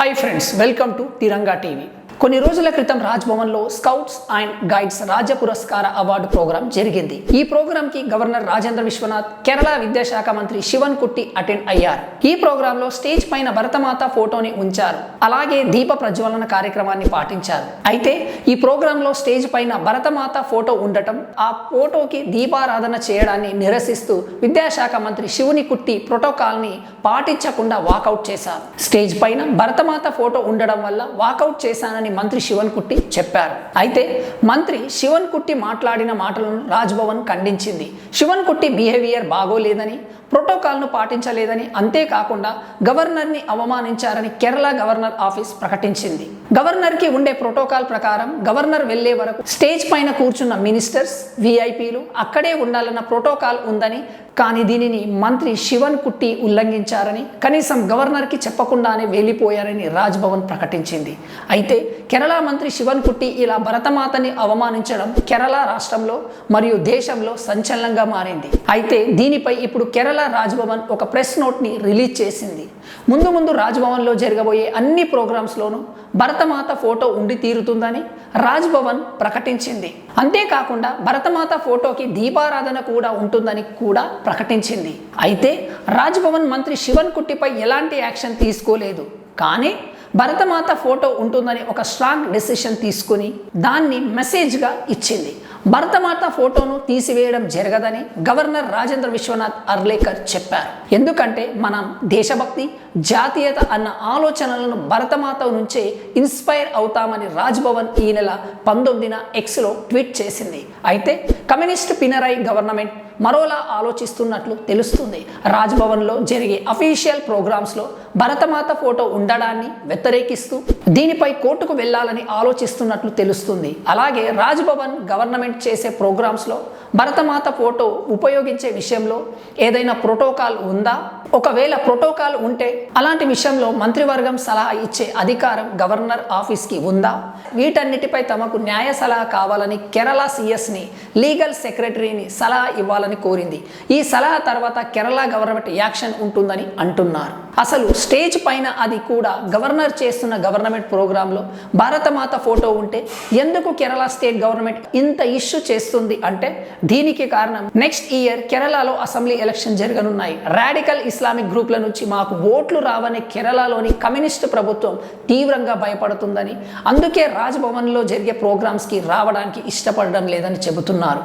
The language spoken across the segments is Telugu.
Hi friends, welcome to Tiranga TV. కొన్ని రోజుల క్రితం రాజ్భవన్లో స్కౌట్స్ అండ్ గైడ్స్ రాజ్య పురస్కార అవార్డు ప్రోగ్రాం జరిగింది. ఈ ప్రోగ్రాం కి గవర్నర్ రాజేంద్ర విశ్వనాథ్ కేరళ విద్యాశాఖ మంత్రి శివన్ కుట్టి అటెండ్ అయ్యారు. ఈ ప్రోగ్రాంలో స్టేజ్ పైన భరతమాత ఫోటోని ఉంచారు. అలాగే దీప ప్రజ్వలన కార్యక్రమాన్ని పాటించారు. అయితే ఈ ప్రోగ్రాంలో స్టేజ్ పైన భరతమాత ఫోటో ఉండటం ఆ ఫోటోకి దీపారాధన చేయడాన్ని నిరసిస్తూ విద్యాశాఖ మంత్రి శివుని కుట్టి ప్రోటోకాల్ని పాటించకుండా వాకౌట్ చేశారు. స్టేజ్ పైన భరతమాత ఫోటో ఉండడం వల్ల వాకౌట్ చేశానని మంత్రి శివన్ కుట్టి చెప్పారు. అయితే మంత్రి శివన్ కుట్టి మాట్లాడిన మాటలను రాజ్భవన్ ఖండించింది. శివన్ కుట్టి బిహేవియర్ బాగోలేదని ప్రోటోకాల్ను పాటించలేదని అంతేకాకుండా గవర్నర్ని అవమానించారని కేరళ గవర్నర్ ఆఫీస్ ప్రకటించింది. గవర్నర్కి ఉండే ప్రోటోకాల్ ప్రకారం గవర్నర్ వెళ్ళే వరకు స్టేజ్ పైన కూర్చున్న మినిస్టర్స్ విఐపీలు అక్కడే ఉండాలన్న ప్రోటోకాల్ ఉందని కానీ దీనిని మంత్రి శివన్ కుట్టి ఉల్లంఘించారని కనీసం గవర్నర్కి చెప్పకుండానే వెళ్ళిపోయారని రాజ్భవన్ ప్రకటించింది. అయితే కేరళ మంత్రి శివన్ కుట్టి ఇలా భరతమాతని అవమానించడం కేరళ రాష్ట్రంలో మరియు దేశంలో సంచలనంగా మారింది. అయితే దీనిపై ఇప్పుడు కేరళ రాజ్భవన్ ఒక ప్రెస్ నోట్ని రిలీజ్ చేసింది. ముందు ముందు రాజ్భవన్లో జరగబోయే అన్ని ప్రోగ్రామ్స్లోనూ భరతమాత ఫోటో ఉండి తీరుతుందని రాజ్భవన్ ప్రకటించింది. అంతేకాకుండా భరతమాత ఫోటోకి దీపారాధన కూడా ఉంటుందని కూడా ప్రకటించింది. అయితే రాజ్భవన్ మంత్రి శివన్ కుట్టిపై ఎలాంటి యాక్షన్ తీసుకోలేదు. కానీ భరతమాత ఫోటో ఉంటుందని ఒక స్ట్రాంగ్ డెసిషన్ తీసుకుని దాన్ని మెసేజ్గా ఇచ్చింది. భరతమాత ఫోటోను తీసివేయడం జరగదని గవర్నర్ రాజేంద్ర విశ్వనాథ్ అర్లేకర్ చెప్పారు. ఎందుకంటే మనం దేశభక్తి జాతీయత అన్న ఆలోచనలను భరతమాత నుంచే ఇన్స్పైర్ అవుతామని రాజ్భవన్ ఈ నెల పంతొమ్మిదిన ఎక్స్లో ట్వీట్ చేసింది. అయితే కమ్యూనిస్ట్ పినరై గవర్నమెంట్ మరోలా ఆలోచిస్తున్నట్లు తెలుస్తుంది. రాజ్భవన్లో జరిగే అఫీషియల్ ప్రోగ్రామ్స్లో భరతమాత ఫోటో ఉండడాన్ని వ్యతిరేకిస్తూ దీనిపై కోర్టుకు వెళ్ళాలని ఆలోచిస్తున్నట్లు తెలుస్తుంది. అలాగే రాజ్భవన్ గవర్నమెంట్ చేసే ప్రోగ్రామ్స్లో భరతమాత ఫోటో ఉపయోగించే విషయంలో ఏదైనా ప్రోటోకాల్ ఉందా? ఒకవేళ ప్రోటోకాల్ ఉంటే అలాంటి విషయంలో మంత్రివర్గం సలహా ఇచ్చే అధికారం గవర్నర్ ఆఫీస్కి ఉందా? వీటన్నిటిపై తమకు న్యాయ సలహా కావాలని కేరళ సిఎస్ని లీగల్ సెక్రటరీని సలహా ఇవ్వాలని కోరింది. ఈ సలహా తర్వాత కేరళ గవర్నమెంట్ యాక్షన్ ఉంటుందని అంటున్నారు. అసలు స్టేజ్ పైన అది కూడా గవర్నర్ చేస్తున్న గవర్నమెంట్ ప్రోగ్రాంలో భారతమాత ఫోటో ఉంటే ఎందుకు కేరళ స్టేట్ గవర్నమెంట్ ఇంత ఇష్యూ చేస్తుంది అంటే దీనికి కారణం నెక్స్ట్ ఇయర్ కేరళలో అసెంబ్లీ ఎలక్షన్ జరగనున్నాయి. రాడికల్ ఇస్లామిక్ గ్రూప్ల నుంచి మాకు ఓట్లు రావని కేరళలోని కమ్యూనిస్ట్ ప్రభుత్వం తీవ్రంగా భయపడుతుందని అందుకే రాజ్భవన్లో జరిగే ప్రోగ్రామ్స్కి రావడానికి ఇష్టపడడం లేదని చెబుతున్నారు.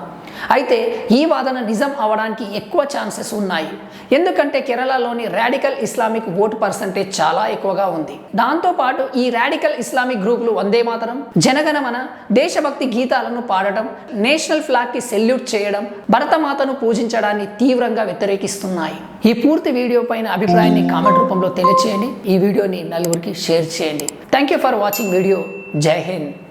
అయితే ఈ వాదన నిజం అవడానికి ఎక్కువ ఛాన్సెస్ ఉన్నాయి. ఎందుకంటే కేరళలోని రాడికల్ ఇస్లామిక్ ఓటు పర్సంటేజ్ చాలా ఎక్కువగా ఉంది. దాంతోపాటు ఈ రాడికల్ ఇస్లామిక్ గ్రూపులు వందే మాతరం జనగణమన దేశభక్తి గీతాలను పాడటం నేషనల్ ఫ్లాగ్కి సెల్యూట్ చేయడం భరతమాతను పూజించడాన్ని తీవ్రంగా వ్యతిరేకిస్తున్నాయి. ఈ పూర్తి వీడియో పైన అభిప్రాయాన్ని కామెంట్ రూపంలో తెలియచేయండి. ఈ వీడియోని నలుగురికి షేర్ చేయండి. Thank you for watching video. Jai Hind.